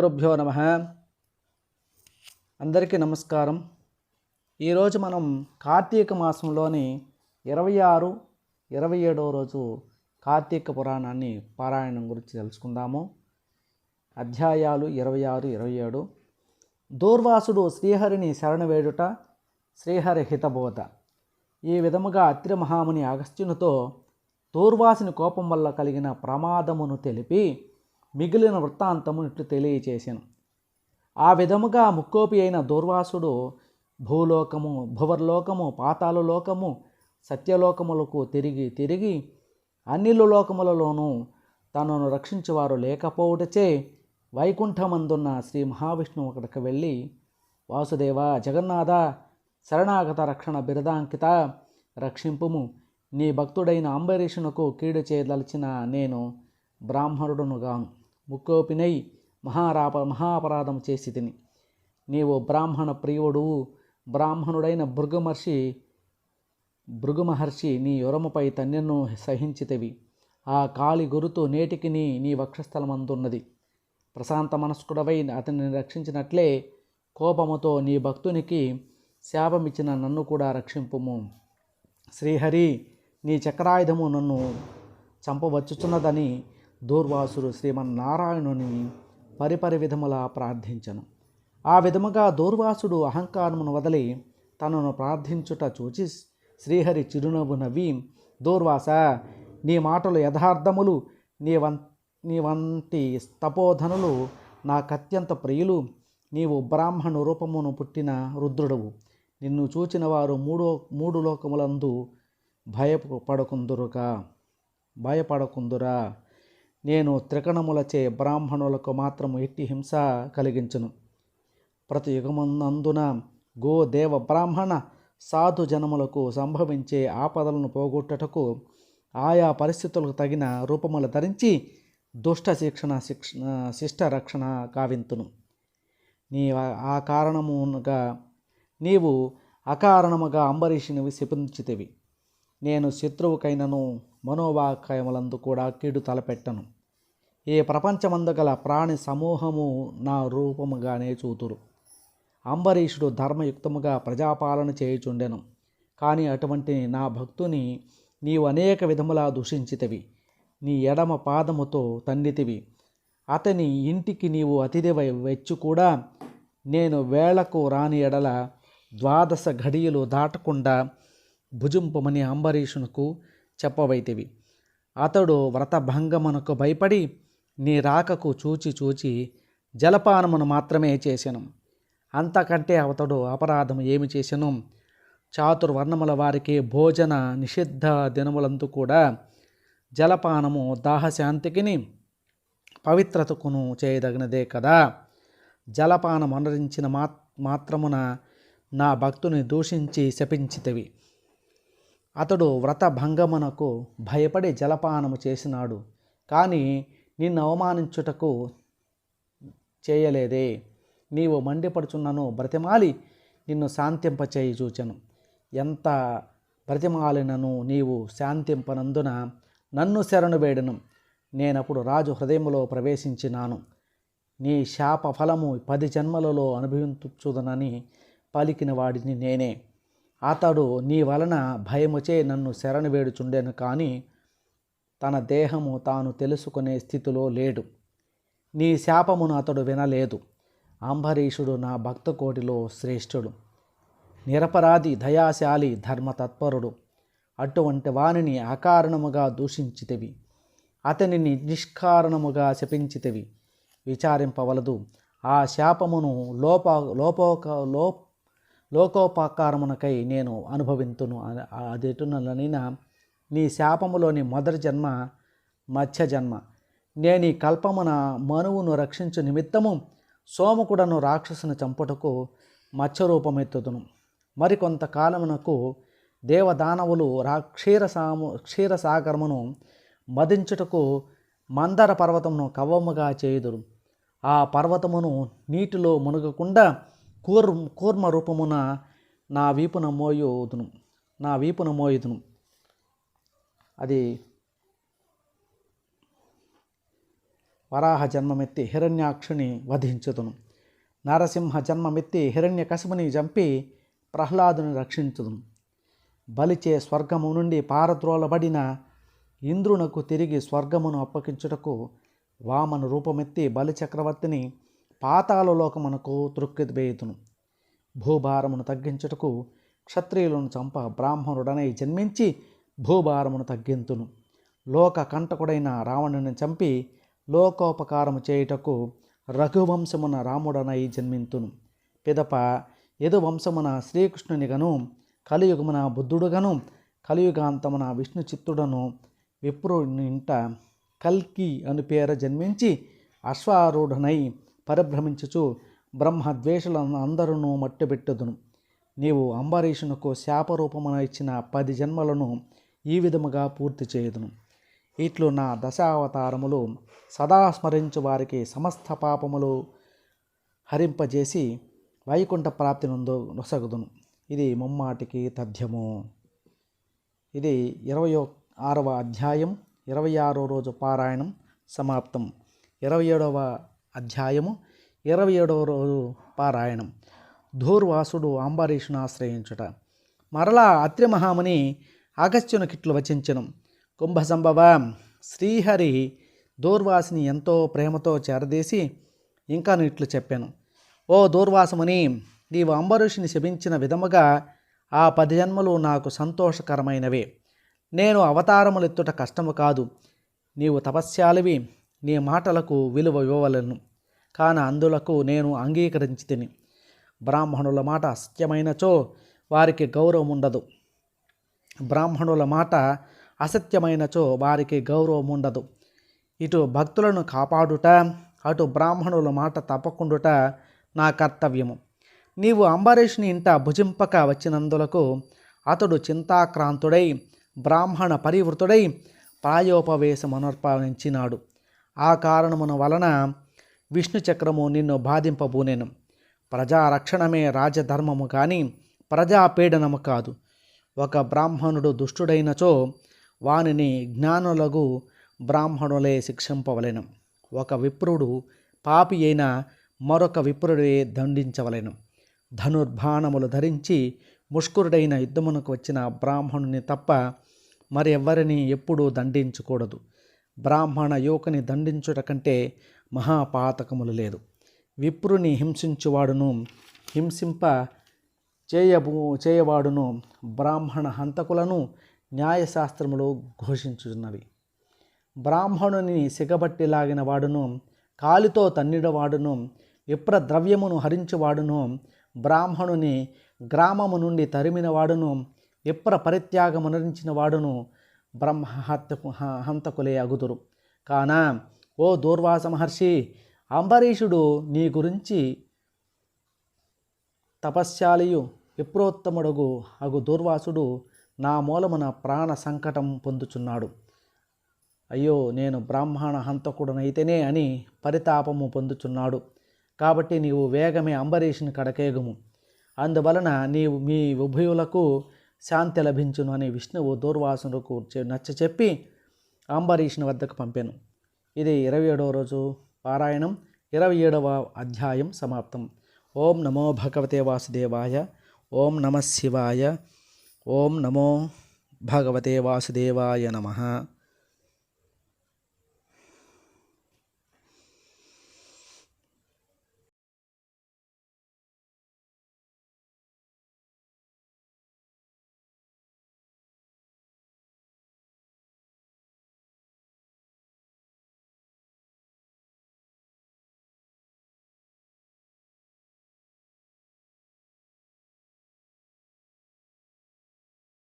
గురుభ్యో నమ. అందరికీ నమస్కారం. ఈరోజు మనం కార్తీక మాసంలోని ఇరవై ఆరు ఇరవై ఏడవ రోజు కార్తీక పురాణాన్ని పారాయణం గురించి తెలుసుకుందాము. అధ్యాయాలు ఇరవై ఆరు ఇరవై ఏడు. దూర్వాసుడు శ్రీహరిని శరణవేడుట శ్రీహరి హితబోధ. ఈ విధముగా అత్రి మహాముని అగస్త్యునితో దూర్వాసుని కోపం వల్ల కలిగిన ప్రమాదమును తెలిపి మిగిలిన వృత్తాంతము ఇట్లు తెలియచేశాను ఆ విధముగా ముక్కోపి అయిన దూర్వాసుడు భూలోకము భువర్లోకము పాతాళలోకము సత్యలోకములకు తిరిగి తిరిగి అన్ని లోకములలోనూ తనను రక్షించేవారు లేకపోవుటచే వైకుంఠమందున్న శ్రీ మహావిష్ణువు అక్కడికి వెళ్ళి వాసుదేవ జగన్నాథ శరణాగత రక్షణ బిరదాంకిత రక్షింపుము. నీ భక్తుడైన అంబరీషునకు కీడు చేయదలిచిన నేను బ్రాహ్మణుడునుగాను. ముక్కోపినై మహారాప మహాపరాధం చేసి తిని. నీవు బ్రాహ్మణ ప్రియుడు బ్రాహ్మణుడైన భృగుమహర్షి భృగుమహర్షి నీ యొరముపై తన్యను సహించితివి. ఆ కాళి గురుతు నేటికి నీ నీ వక్షస్థలమందున్నది. ప్రశాంత మనస్కుడవై అతనిని రక్షించినట్లే కోపముతో నీ భక్తునికి శాపమిచ్చిన నన్ను కూడా రక్షింపుము. శ్రీహరి నీ చక్రాయుధము నన్ను చంపవచ్చుచున్నదని దూర్వాసుడు శ్రీమన్నారాయణుని పరిపరి విధములా ప్రార్థించను. ఆ విధముగా దూర్వాసుడు అహంకారమును వదిలి తనను ప్రార్థించుట చూచి శ్రీహరి చిరునవ్వు నవ్వి దూర్వాస నీ మాటలు యథార్థములు. నీ వం నీ వంటి తపోధనులు నాకత్యంత ప్రియులు. నీవు బ్రాహ్మణ రూపమును పుట్టిన రుద్రుడవు. నిన్ను చూచిన వారు మూడో మూడు లోకములందు భయపడకుందురుగా భయపడకుందురా. నేను త్రికణములచే బ్రాహ్మణులకు మాత్రము ఎట్టి హింస కలిగించును. ప్రతి యుగమునందున గో దేవ బ్రాహ్మణ సాధు జనములకు సంభవించే ఆపదలను పోగొట్టుటకు ఆయా పరిస్థితులకు తగిన రూపములు ధరించి దుష్ట శిక్షణ శిక్షణ శిష్ట రక్షణ కావింతును నీ ఆ కారణముగా నీవు అకారణముగా అంబరీషుని శపించితివి నేను శత్రువుకైనను మనోవాకాయములందు కూడా కీడు తలపెట్టను. ఈ ప్రపంచమందు గల ప్రాణి సమూహము నా రూపముగానే చూతురు. అంబరీషుడు ధర్మయుక్తముగా ప్రజాపాలన చేయుచుండెను. కానీ అటువంటి నా భక్తుని నీవు అనేక విధములా దూషించితివి. నీ ఎడమ పాదముతో తన్నితివి. అతని ఇంటికి నీవు అతిథివై వచ్చి కూడా నేను వేళకు రాని ఎడల ద్వాదశ ఘడియలు దాటకుండా భుజింపమని అంబరీషునకు చెప్పవైతివి అతడు వ్రతభంగమునకు భయపడి నీ రాకకు చూచి చూచి జలపానమును మాత్రమే చేసెను. అంతకంటే అతడు అపరాధం ఏమి చేసెను? చాతుర్వర్ణముల వారికి భోజన నిషిద్ధ దినములందు కూడా జలపానము దాహశాంతికిని పవిత్రతకును చేయదగినదే కదా? జలపానం అనరించిన మా మాత్రమున నా భక్తుని దూషించి శపించితివి. అతడు వ్రత భంగమునకు భయపడి జలపానము చేసినాడు. కానీ నిన్ను అవమానించుటకు చేయలేదే. నీవు మండిపడుచున్నను బ్రతిమాలి నిన్ను శాంతింపచేయచూచాను ఎంత బ్రతిమాలినను నీవు శాంతింపనందున నన్ను శరణు వేడను. నేనప్పుడు రాజు హృదయములో ప్రవేశించినాను. నీ శాప ఫలము పది జన్మలలో అనుభవించుదనని పలికిన వాడిని నేనే. అతడు నీ వలన భయముచే నన్ను శరణు వేడుచుండెను కానీ తన దేహము తాను తెలుసుకునే స్థితిలో లేడు. నీ శాపమును అతడు వినలేదు. అంబరీషుడు నా భక్త కోటిలో శ్రేష్ఠుడు. నిరపరాధి దయాశాలి ధర్మతత్పరుడు. అటువంటి వానిని అకారణముగా దూషించితివి. అతనిని నిష్కారణముగా శపించితివి. విచారింపవలదు. ఆ శాపమును లోప లోపోక లోప లోకోపకారమునకై నేను అనుభవింతును అదెటునలనైనా నీ శాపములోని మొదటి జన్మ మత్స్య జన్మ. నేను ఈ కల్పమున మనువును రక్షించు నిమిత్తము సోమకుడను రాక్షసుని చంపుటకు మత్స్యరూపమెత్తుదును. మరికొంతకాలమునకు దేవదానవులు రా క్షీరసాము క్షీరసాగరమును మదించుటకు మందర పర్వతమును కవ్వముగా చేయుదురు. ఆ పర్వతమును నీటిలో మునగకుండా కూర్ కూర్మ రూపమున నా వీపున మోయుదును. నా వీపున మోయుదును. అది వరాహ జన్మమెత్తి హిరణ్యాక్షుని వధించుదును. నరసింహ జన్మమెత్తి హిరణ్యకశిపుని చంపి ప్రహ్లాదుని రక్షించుదును. బలిచే స్వర్గము నుండి పారద్రోలబడిన ఇంద్రునకు తిరిగి స్వర్గమును అప్పగించుటకు వామన రూపమెత్తి బలి చక్రవర్తిని పాతాళలోకమునకు త్రుక్కివేయుతును భూభారమును తగ్గించుటకు క్షత్రియులను చంప బ్రాహ్మణుడనై జన్మించి భూభారమును తగ్గింతును. లోక కంటకుడైన రావణుని చంపి లోకోపకారము చేయుటకు రఘువంశమున రాముడనై జన్మింతును. పిదప యదువంశమున శ్రీకృష్ణునిగను కలియుగమున బుద్ధుడుగను కలియుగాంతమున విష్ణు చిత్తుడను విప్రుని ఇంట కల్కి అను పేర జన్మించి అశ్వారూఢనై పరిభ్రమించుచు బ్రహ్మద్వేషులను అందరూ మట్టుబెట్టుదును నీవు అంబరీషునకు శాపరూపమున ఇచ్చిన పది జన్మలను ఈ విధముగా పూర్తి చేయుదును. ఇట్లు నా దశావతారములు సదా స్మరించు వారికి సమస్త పాపములు హరింపజేసి వైకుంఠ ప్రాప్తి నుందు నొసగుదును. ఇది ముమ్మాటికి తథ్యము. ఇది ఇరవై ఆరవ అధ్యాయం ఇరవై ఆరో రోజు పారాయణం సమాప్తం. ఇరవై ఏడవ అధ్యాయము ఇరవై ఏడవ రోజు పారాయణం. ధూర్వాసుడు అంబరీషును ఆశ్రయించుట. మరలా అత్రి మహాముని అగస్త్యునికిట్లు వచించను. కుంభసంభవ శ్రీహరి దూర్వాసిని ఎంతో ప్రేమతో చేరదీసి ఇంకా ఇట్లు చెప్పాను. ఓ దూర్వాసముని నీవు అంబరీషుని శపించిన విధముగా ఆ పది జన్మలు నాకు సంతోషకరమైనవే. నేను అవతారములెత్తుట కష్టము కాదు. నీవు తపస్యాలివి. నీ మాటలకు విలువ ఇవ్వవలను. కాన అందులకు నేను అంగీకరించి తిని బ్రాహ్మణుల మాట అసత్యమైనచో వారికి గౌరవం ఉండదు బ్రాహ్మణుల మాట అసత్యమైనచో వారికి గౌరవం ఉండదు ఇటు భక్తులను కాపాడుట అటు బ్రాహ్మణుల మాట తప్పకుండుట నా కర్తవ్యము. నీవు అంబరీష్ని ఇంట భుజింపక వచ్చినందులకు అతడు చింతాక్రాంతుడై బ్రాహ్మణ పరివృతుడై ప్రాయోపవేశమనర్పించినాడు ఆ కారణమున వలన విష్ణు చక్రము నిన్ను బాధింపబూనెను. ప్రజారక్షణమే రాజధర్మము కానీ ప్రజాపీడనము కాదు. ఒక బ్రాహ్మణుడు దుష్టుడైనచో వానిని జ్ఞానులకు బ్రాహ్మణులే శిక్షింపవలెను. ఒక విప్రుడు పాపి అయిన మరొక విప్రుడే దండించవలెను. ధనుర్బాణములు ధరించి ముష్కురుడైన యుద్ధమునకు వచ్చిన బ్రాహ్మణుని తప్ప మరెవ్వరిని ఎప్పుడూ దండించకూడదు. బ్రాహ్మణ యువకుని దండించుట కంటే మహాపాతకములు లేదు. విప్రుని హింసించువాడును హింసింప చేయబు చేయవాడును బ్రాహ్మణ హంతకులను న్యాయశాస్త్రములు ఘోషించున్నవి బ్రాహ్మణుని సిగబట్టి లాగిన వాడును కాలితో తన్నిడవాడును విప్ర ద్రవ్యమును హరించువాడును బ్రాహ్మణుని గ్రామము నుండి తరిమిన వాడును విప్ర పరిత్యాగమునరించిన వాడును బ్రహ్మ హత్యకు హంతకులే అగుదురు కాన ఓ దూర్వాస మహర్షి అంబరీషుడు నీ గురించి తపశ్శాలియు విప్రోత్తముడుగు అగు దూర్వాసుడు నా మూలమున ప్రాణ సంకటం పొందుచున్నాడు అయ్యో నేను బ్రాహ్మణ హంతకుడనైతేనే అని పరితాపము పొందుచున్నాడు కాబట్టి నీవు వేగమే అంబరీషుని కడకేగుము అందువలన నీవు మీ ఉభయులకు శాంతి లభించును అని విష్ణువు దూర్వాసునకు నచ్చ చెప్పి అంబరీషుని వద్దకు పంపాను. ఇది ఇరవై ఏడవ రోజు పారాయణం ఇరవై ఏడవ అధ్యాయం సమాప్తం. ఓం నమో భగవతే వాసుదేవాయ ఓం నమ శివాయ ఓం నమో భగవతే వాసుదేవాయ నమ.